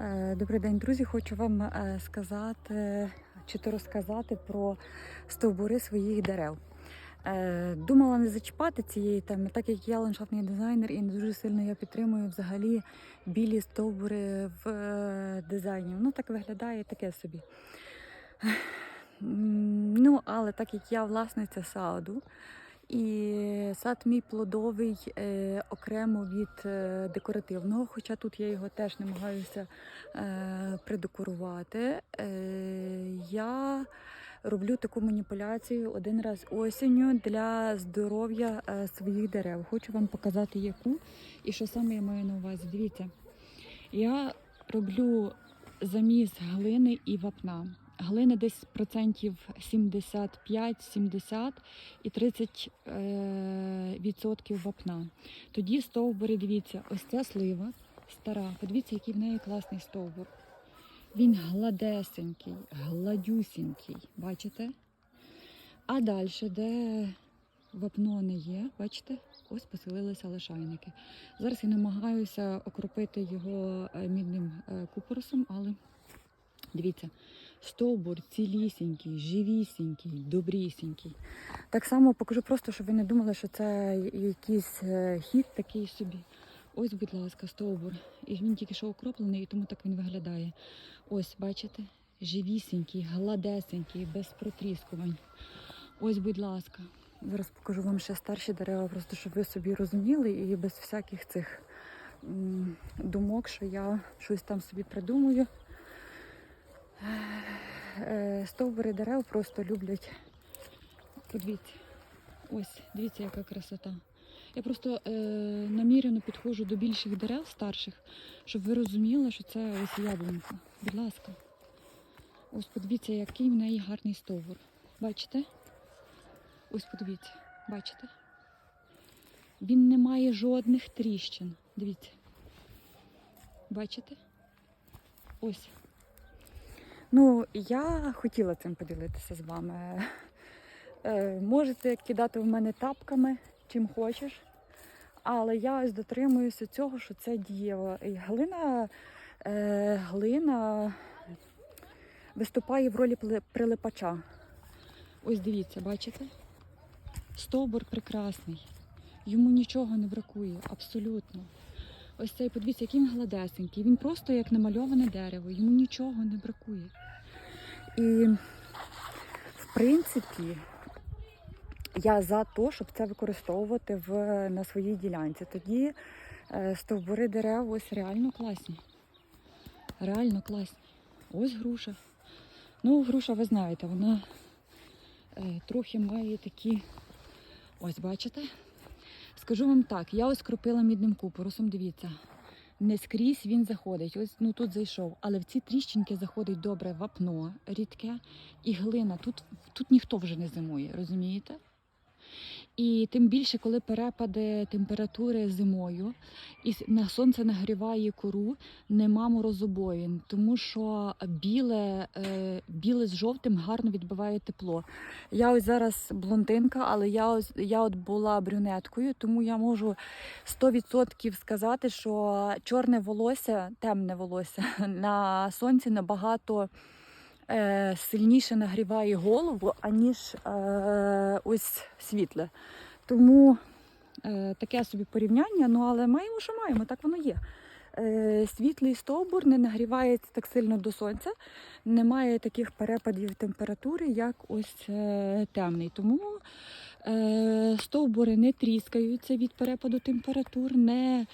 Е, Добрий день, друзі. Хочу вам е, сказати чи то розказати про стовбури своїх дерев. Е, Думала не зачіпати цієї теми, так як я ландшафтний дизайнер і не дуже сильно я підтримую взагалі білі стовбури в дизайні. Воно так виглядає таке собі. Ну, але так як я власниця саду, і сад мій плодовий е, окремо від е, декоративного, хоча тут я його теж намагаюся е, придекорувати. Е, я роблю таку маніпуляцію один раз осінню для здоров'я е, своїх дерев. Хочу вам показати яку і що саме я маю на увазі. Дивіться, я роблю заміс глини і вапна. Глини десь процентів 75-70 і 30 е, відсотків вапна. Тоді стовбури, дивіться, ось ця слива стара. Подивіться, який в неї класний стовбур. Він гладесенький, гладюсінький, бачите? А далі, де вапно не є, бачите, ось поселилися лишайники. Зараз я намагаюся окропити його е, мідним е, купоросом, але дивіться, стовбур цілісінький, живісінький, добрісінький. Так само покажу просто, щоб ви не думали, що це якийсь е, хід такий собі. Ось, будь ласка, стовбур. І він тільки що окроплений, і тому так він виглядає. Ось, бачите, живісінький, гладесенький, без протріскувань. Ось, будь ласка. Зараз покажу вам ще старші дерева, просто щоб ви собі розуміли і без всяких цих думок, що я щось там собі придумую. Е, Стовбури дерев просто люблять. Подивіться. Ось, дивіться, яка красота. Я просто е, намірено підходжу до більших дерев, старших, щоб ви розуміли, що це ось яблунька. Будь ласка. Ось подивіться, який в неї гарний стовбур. Бачите? Ось подивіться, бачите? Він не має жодних тріщин. Дивіться. Бачите? Ось. Ну, я хотіла цим поділитися з вами. Е, можете кидати в мене тапками, чим хочеш. Але я ось дотримуюся цього, що це дієво. І глина, е, глина виступає в ролі прилипача. Ось дивіться, бачите? Стовбур прекрасний. Йому нічого не бракує, абсолютно. Ось цей, подивіться, який він гладесенький. Він просто як намальоване дерево, йому нічого не бракує. І, в принципі, я за те, щоб це використовувати в, на своїй ділянці. Тоді е, стовбури дерев ось реально класні. Реально класні. Ось груша. Ну, груша, ви знаєте, вона е, трохи має такі. Ось, бачите? Скажу вам так, я ось кропила мідним купорусом, дивіться. Не скрізь він заходить. Ось ну тут зайшов. Але в ці тріщинки заходить добре вапно рідке і глина. Тут, тут ніхто вже не зимує, розумієте? І тим більше, коли перепади температури зимою, і на сонце нагріває кору, нема морозобоїн, тому що біле, е, біле з жовтим гарно відбиває тепло. Я ось зараз блондинка, але я ось я от була брюнеткою, тому я можу 100% сказати, що чорне волосся, темне волосся на сонці набагато е, сильніше нагріває голову, аніж е, ось світле. Тому е, таке собі порівняння, ну але маємо, що маємо, так воно є. Е, світлий стовбур не нагрівається так сильно до сонця, немає таких перепадів температури, як ось е, темний. Тому е, стовбури не тріскаються від перепаду температур, не,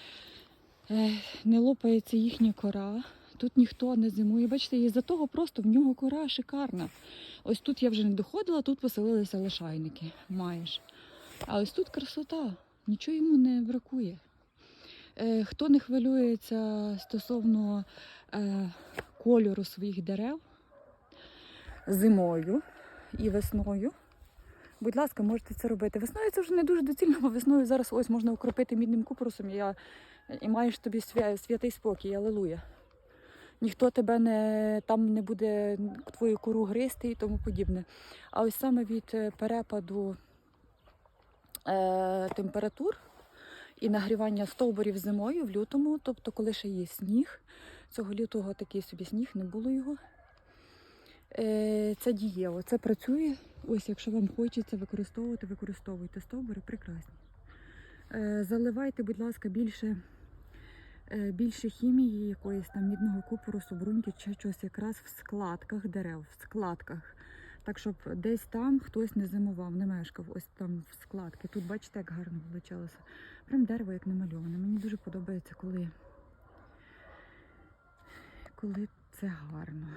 е, не лопається їхня кора. Тут ніхто не зимує. Бачите, і за того просто в нього кора шикарна. Ось тут я вже не доходила, тут поселилися лишайники. Маєш. А ось тут красота, нічого йому не бракує. Е, хто не хвилюється стосовно е, кольору своїх дерев зимою і весною, будь ласка, можете це робити. Весною це вже не дуже доцільно, бо весною зараз ось можна окропити мідним купоросом і, я, і маєш тобі свя, святий спокій, алелуя. Ніхто тебе не там не буде твою кору гризти і тому подібне. А ось саме від е, перепаду е, температур і нагрівання стовбурів зимою в лютому, тобто коли ще є сніг, Цього лютого такий собі сніг, не було його. Е, Це дієво, це працює. Ось, якщо вам хочеться використовувати, використовуйте стовбури, прекрасні. Е, Заливайте, будь ласка, більше, більше хімії, якоїсь там мідного купоросу, бруньки чи щось якраз в складках дерев, в складках. Так, щоб десь там хтось не зимував, не мешкав, ось там в складки. Тут бачите, як гарно вийшло. Прям дерево як намальоване. Мені дуже подобається, коли, коли це гарно.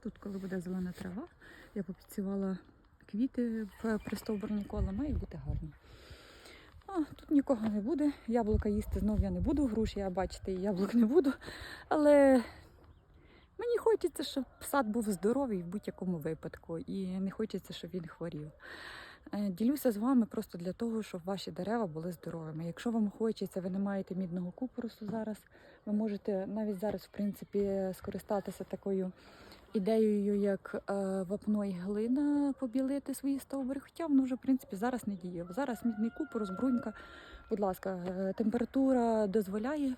Тут, коли буде зелена трава, я попідсівала квіти в пристовбурні кола, має бути гарно. А, тут нікого не буде. Яблука їсти знов я не буду, груш я бачите, яблук не буду. Але мені хочеться, щоб сад був здоровий в будь-якому випадку, і не хочеться, щоб він хворів. Е, Ділюся з вами просто для того, щоб ваші дерева були здоровими. Якщо вам хочеться, ви не маєте мідного купорусу зараз, ви можете навіть зараз, в принципі, скористатися такою ідеєю, як е, вапно і глина побілити свої стовбури. Хоча воно вже, в принципі, зараз не діє. Зараз мідний купорус, розбрунька, будь ласка, е, температура дозволяє,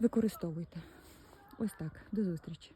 використовуйте. Ось так. До зустрічі.